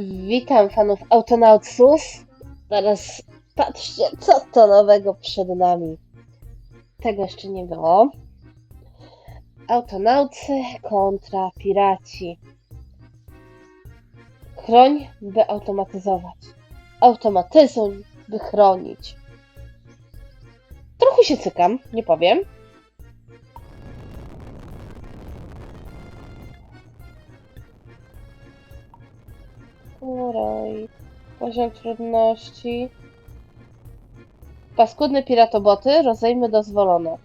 Witam fanów Autonautsów. Teraz patrzcie, co to nowego przed nami. Tego jeszcze nie było. Autonaucy kontra piraci. Chroń, by automatyzować. Automatyzuj, by chronić. Trochę się cykam, nie powiem. Uroj. Poziom trudności. Paskudne piratoboty, rozejmy dozwolone.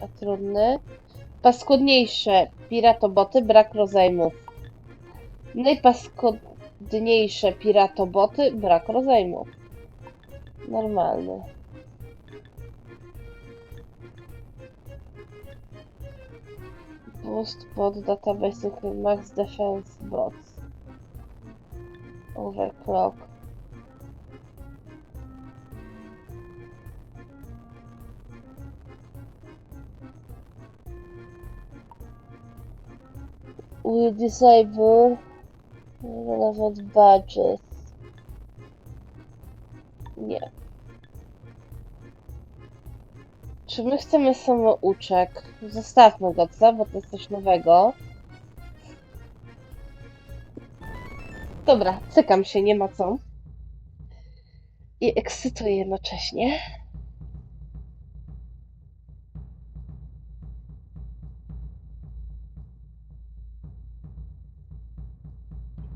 A trudny. Paskudniejsze piratoboty, brak rozejmów. Najpaskudniejsze piratoboty, brak rozejmów. Normalny. Boost bot database max defense bots. Overclock. We disable relevant badges. Nie. Czy my chcemy samouczek? Zostawmy go, co? Bo to jest coś nowego. Dobra, cykam się, nie ma co. I ekscytuję jednocześnie.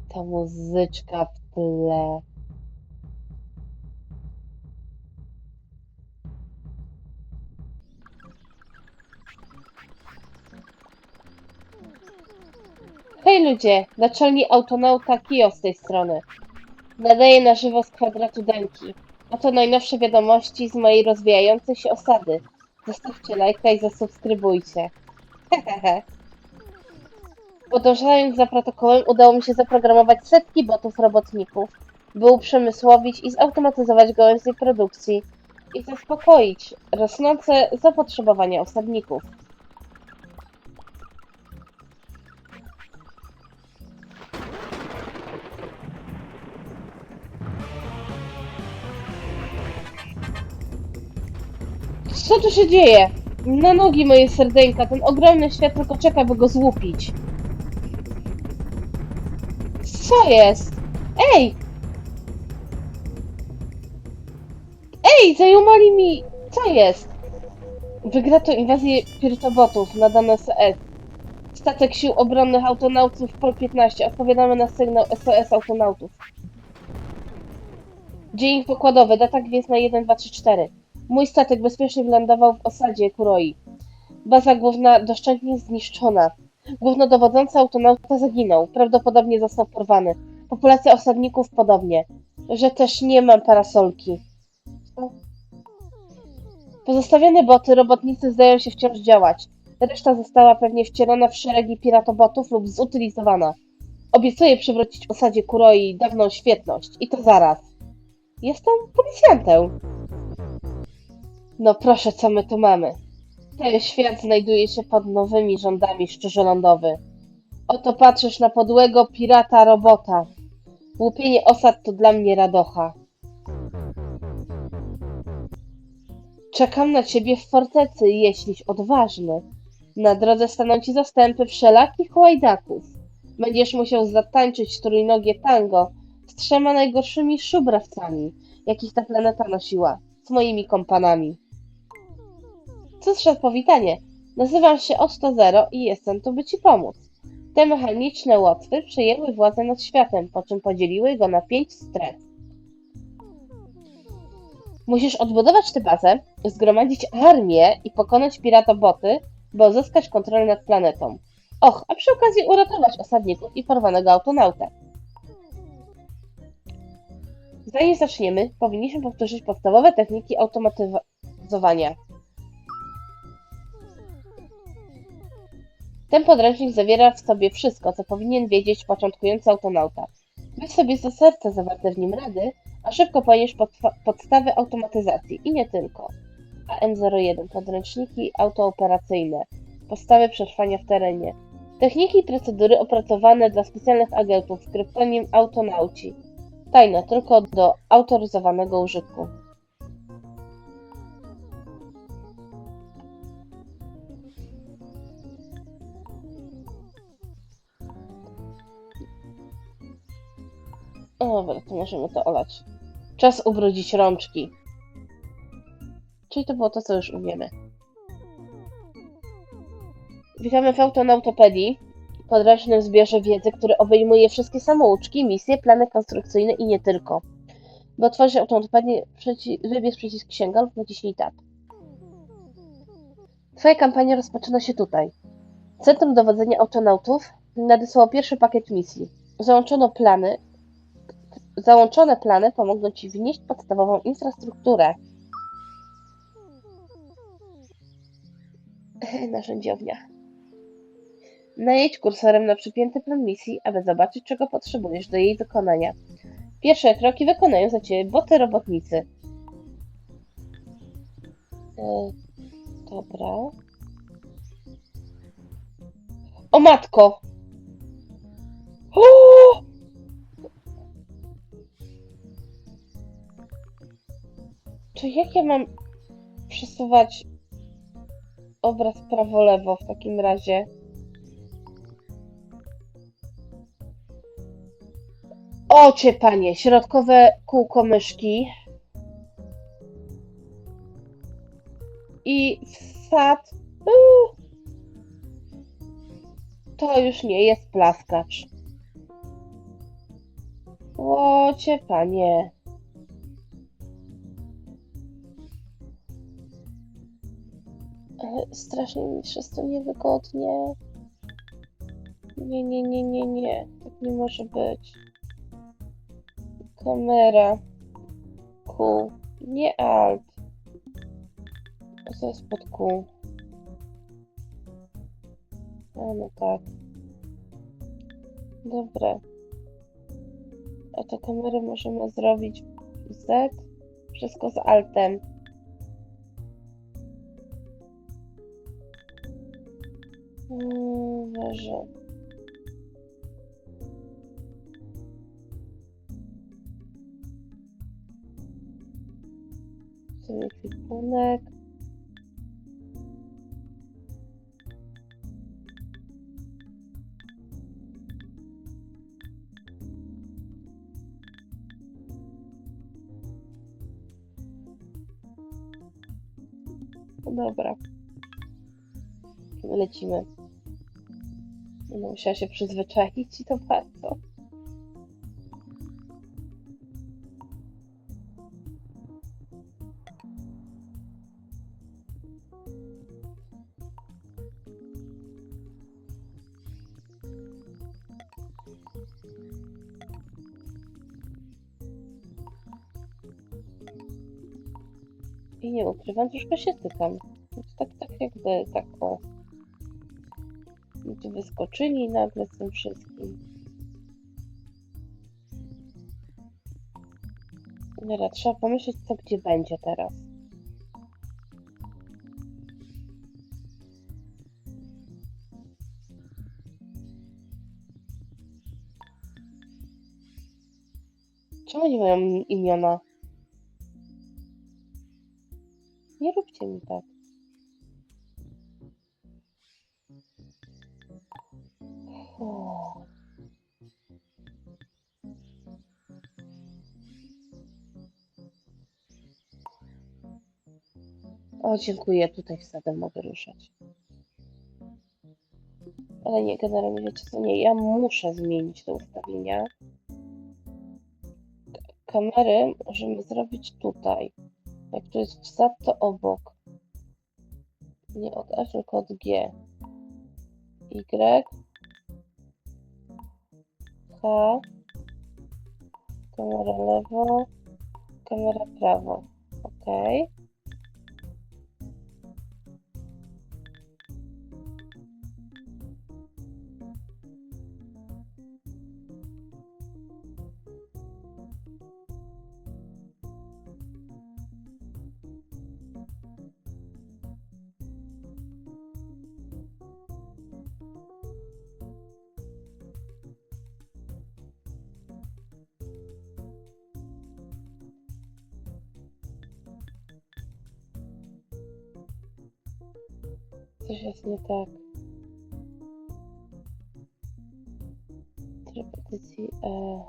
Ta muzyczka w tle. Hej ludzie, naczelni autonauta Kio z tej strony. Nadaję na żywo z kwadratu Denki. Oto najnowsze wiadomości z mojej rozwijającej się osady. Zostawcie lajka i zasubskrybujcie. Hehehe. Podążając za protokołem udało mi się zaprogramować setki botów robotników, by uprzemysłowić i zautomatyzować gałęzie produkcji i zaspokoić rosnące zapotrzebowanie osadników. Co tu się dzieje? Na nogi moje serdeńka, ten ogromny świat tylko czeka, by go złupić. Co jest? Ej! Ej, zajumali mi... Co jest? Wygrato inwazję pirtobotów na dane SES. Statek sił obronnych autonautów POL 15. Odpowiadamy na sygnał SOS autonautów. Dzień pokładowy, data gwiezdna 1, 2, 3, 4. Mój statek bezpiecznie wylądował w osadzie Kuroi. Baza główna doszczętnie zniszczona. Głównodowodzący autonauta zaginął. Prawdopodobnie został porwany. Populacja osadników podobnie. Że też nie mam parasolki. Pozostawione boty robotnicy zdają się wciąż działać. Reszta została pewnie wcielona w szeregi piratobotów lub zutylizowana. Obiecuję przywrócić osadzie Kuroi dawną świetność. I to zaraz. Jestem policjantem. No proszę, co my tu mamy? Ten świat znajduje się pod nowymi rządami szczurzolądowy. Oto patrzysz na podłego pirata robota. Łupienie osad to dla mnie radocha. Czekam na ciebie w fortecy, jeśliś odważny. Na drodze staną ci zastępy wszelakich łajdaków. Będziesz musiał zatańczyć trójnogie tango z trzema najgorszymi szubrawcami, jakich ta planeta nosiła, z moimi kompanami. Za powitanie. Nazywam się Otto Zero i jestem tu, by ci pomóc. Te mechaniczne łotwy przejęły władzę nad światem, po czym podzieliły go na pięć stref. Musisz odbudować tę bazę, zgromadzić armię i pokonać piratoboty, by uzyskać kontrolę nad planetą. Och, a przy okazji uratować osadników i porwanego autonautę. Zanim zaczniemy, powinniśmy powtórzyć podstawowe techniki automatyzowania. Ten podręcznik zawiera w sobie wszystko, co powinien wiedzieć początkujący autonauta. Weź sobie za serce zawarte w nim rady, a szybko podfa- podstawy automatyzacji i nie tylko. AM01 podręczniki autooperacyjne, podstawy przetrwania w terenie, Techniki i procedury opracowane dla specjalnych agentów, kryptonim autonauci. Tajne tylko do autoryzowanego użytku. Dobra, to możemy to olać. Czas ubrudzić rączki. Czyli to było to, co już umiemy. Witamy w Autonautopedii, podręcznym zbiorze wiedzy, który obejmuje wszystkie samouczki, misje, plany konstrukcyjne i nie tylko. By otworzyć Autonautopedię, przyci- wybierz przycisk księga lub naciśnij tab. Twoja kampania rozpoczyna się tutaj. Centrum Dowodzenia Autonautów nadesłało pierwszy pakiet misji. Załączono plany, Załączone plany pomogą Ci wnieść podstawową infrastrukturę. Narzędziownia. Najedź kursorem na przypięty plan misji, aby zobaczyć, czego potrzebujesz do jej wykonania. Pierwsze kroki wykonają za Ciebie boty robotnicy. E, dobra. O matko! O! Czy jak ja mam przesuwać obraz prawo-lewo w takim razie? O cię panie, środkowe kółko myszki. I wsad. To już nie jest plaskacz. O cię panie. Strasznie mi przez to niewygodnie. Nie, nie, nie, nie, nie. Tak nie może być. Kamera. Q. Nie alt. Co jest pod Q? A no tak. Dobra. A to kamerę możemy zrobić Z. Wszystko z altem. Może. Sobie kwipunek. Dobra. Lecimy. Będę musiała się przyzwyczaić i to bardzo. I nie ukrywam, troszkę się tykam. Tak, tak jakby, tak tu wyskoczyli nagle z tym wszystkim. Dobra, trzeba pomyśleć, co gdzie będzie teraz. Czemu nie mają imiona? Nie róbcie mi tak. O. Dziękuję. Tutaj wsadem mogę ruszać. Ale nie, generalnie wiecie co, nie, ja muszę zmienić te ustawienia. Kamery możemy zrobić tutaj. Jak tu jest wsad, to obok. Nie od F, tylko od G. Y. H. Kamera lewo. Kamera prawo. Ok. Coś jest nie tak. Tryb edycji E.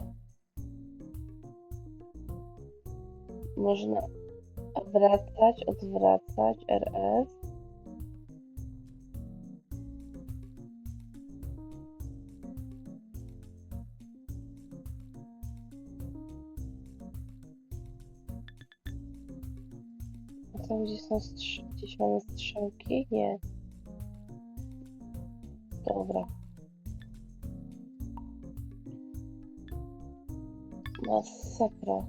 Można wracać, odwracać, RS. Tam gdzie są strz- gdzieś mamy strzałki? Nie. Dobra. Masakra.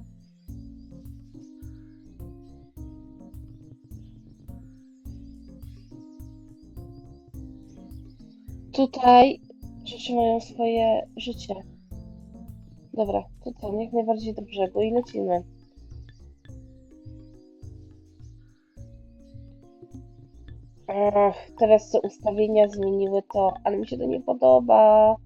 Tutaj rzeczy mają swoje życie. Dobra, to co? Jak najbardziej do brzegu i lecimy. Ach, teraz te ustawienia zmieniły to, ale mi się to nie podoba.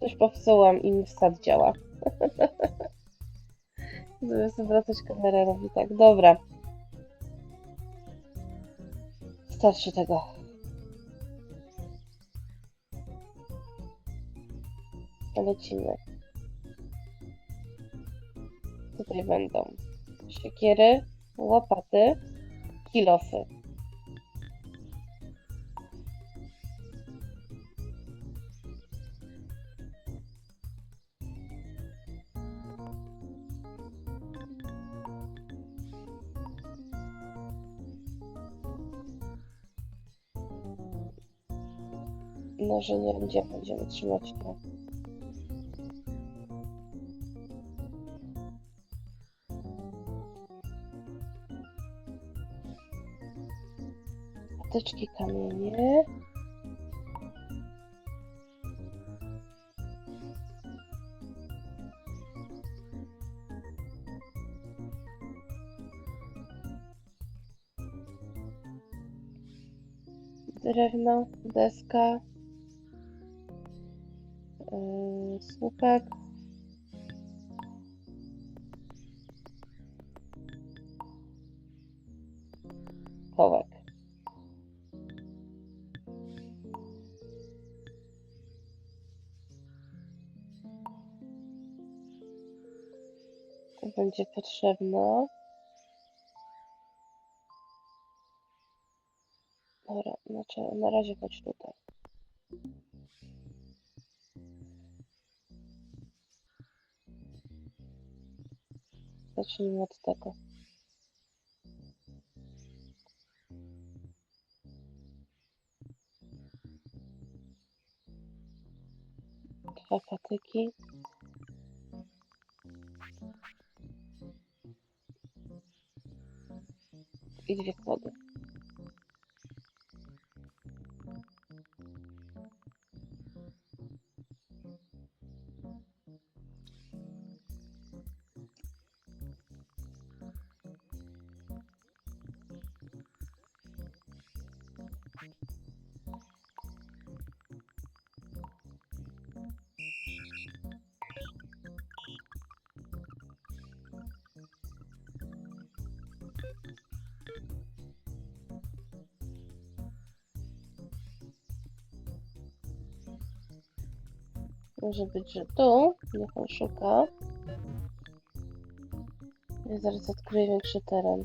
Coś popsułam i mi wsad działa. Zamiast wracać kamerę robi tak. Dobra. Starczy tego. Lecimy. Tutaj będą siekiery, łopaty, kilofy. Gdzie będziemy trzymać to. Patyczki, kamienie. Drewno, deska, yy, słupek. Kołek. Będzie potrzebne. Dobra, znaczy na razie chodź tutaj. Zacznijmy od tego. Dwa patyki. поступить в воду. Thank you. Może być, że tu. Niech on szuka. Ja zaraz odkryję większy teren.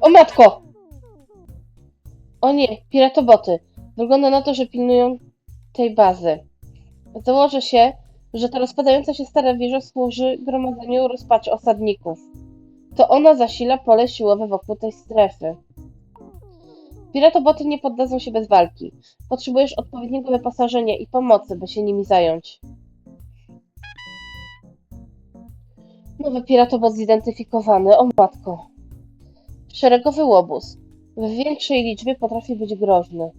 O matko! O nie, piratoboty. Wygląda na to, że pilnują tej bazy. Założę się, że ta rozpadająca się stara wieża służy gromadzeniu rozpaczy osadników. To ona zasila pole siłowe wokół tej strefy. Piratoboty nie poddadzą się bez walki. Potrzebujesz odpowiedniego wyposażenia i pomocy, by się nimi zająć. Nowy piratobot zidentyfikowany. O matko. Szeregowy łobuz. W większej liczbie potrafi być groźny.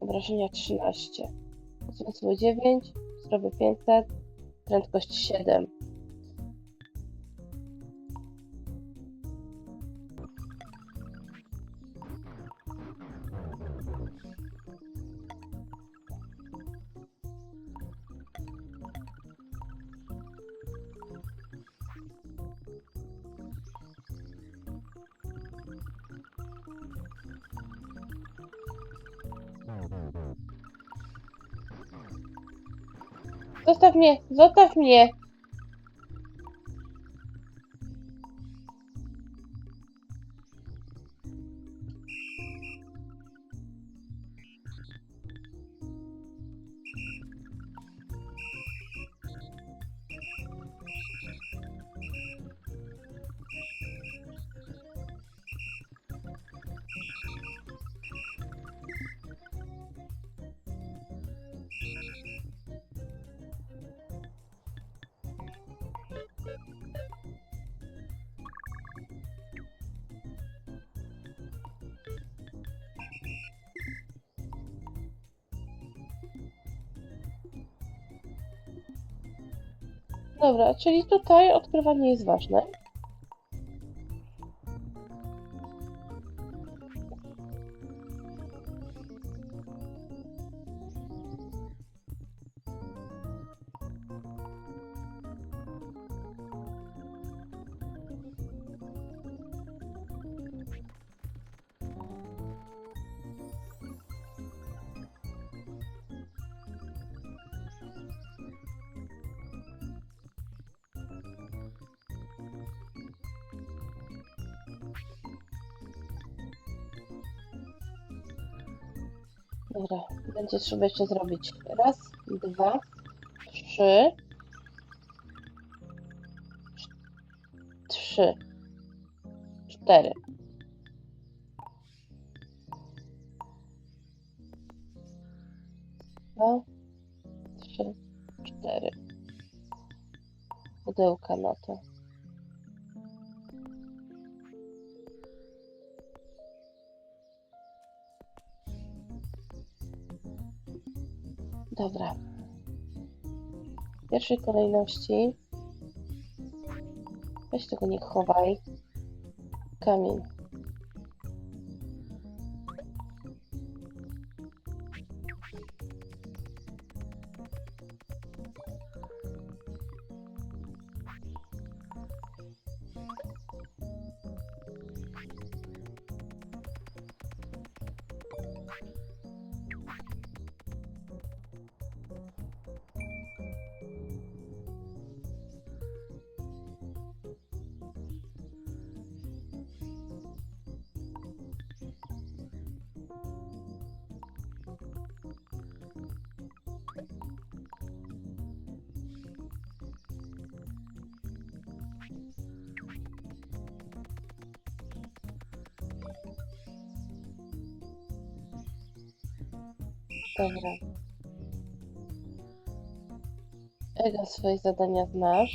Obrażenia 13. Zmysły 9. Zdrowie 500. Prędkość 7. Zostaw mnie! Zostaw mnie! Dobra, czyli tutaj odkrywanie jest ważne. Dobra, będzie trzeba jeszcze zrobić raz, dwa, trzy, trzy, cztery. Dwa, trzy, cztery. Pudełka na to. Dobra. W pierwszej kolejności weź tego nie chowaj. Kamień. Dobra. Ega swoje zadania znasz.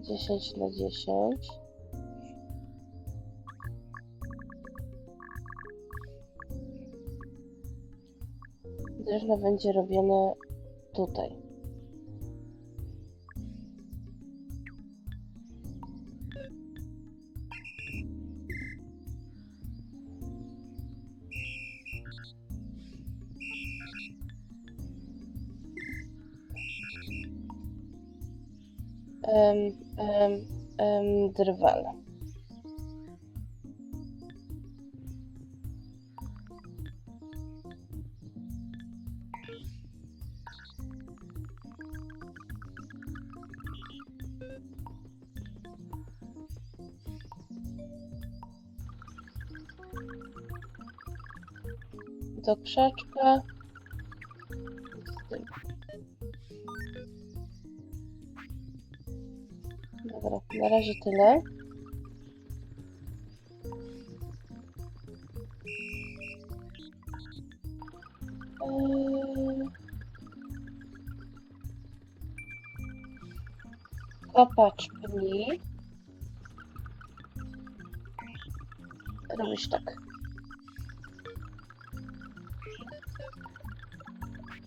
Dziesięć na dziesięć. Drewno będzie robione tutaj. Drwal. Do krzaczka. Na razie tyle. Eee... Kopacz pni. Robisz tak.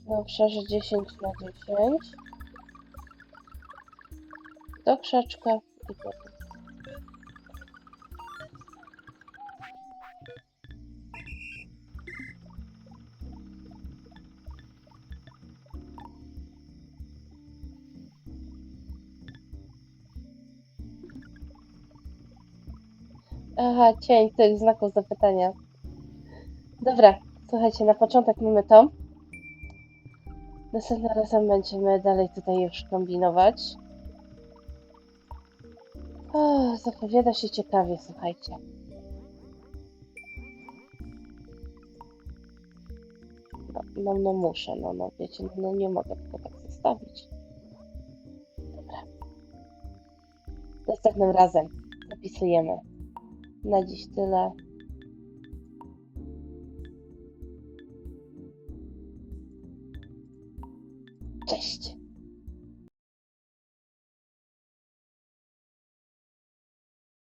Na obszarze 10 na 10 do krzaczka Aha, cień tych znaków zapytania. Dobra, słuchajcie, na początek mamy to. Następnym razem będziemy dalej tutaj już kombinować. O, zapowiada się ciekawie, słuchajcie. No, no, no muszę, no, no wiecie, no, no nie mogę tego tak zostawić. Dobra. Następnym razem zapisujemy. Na dziś tyle.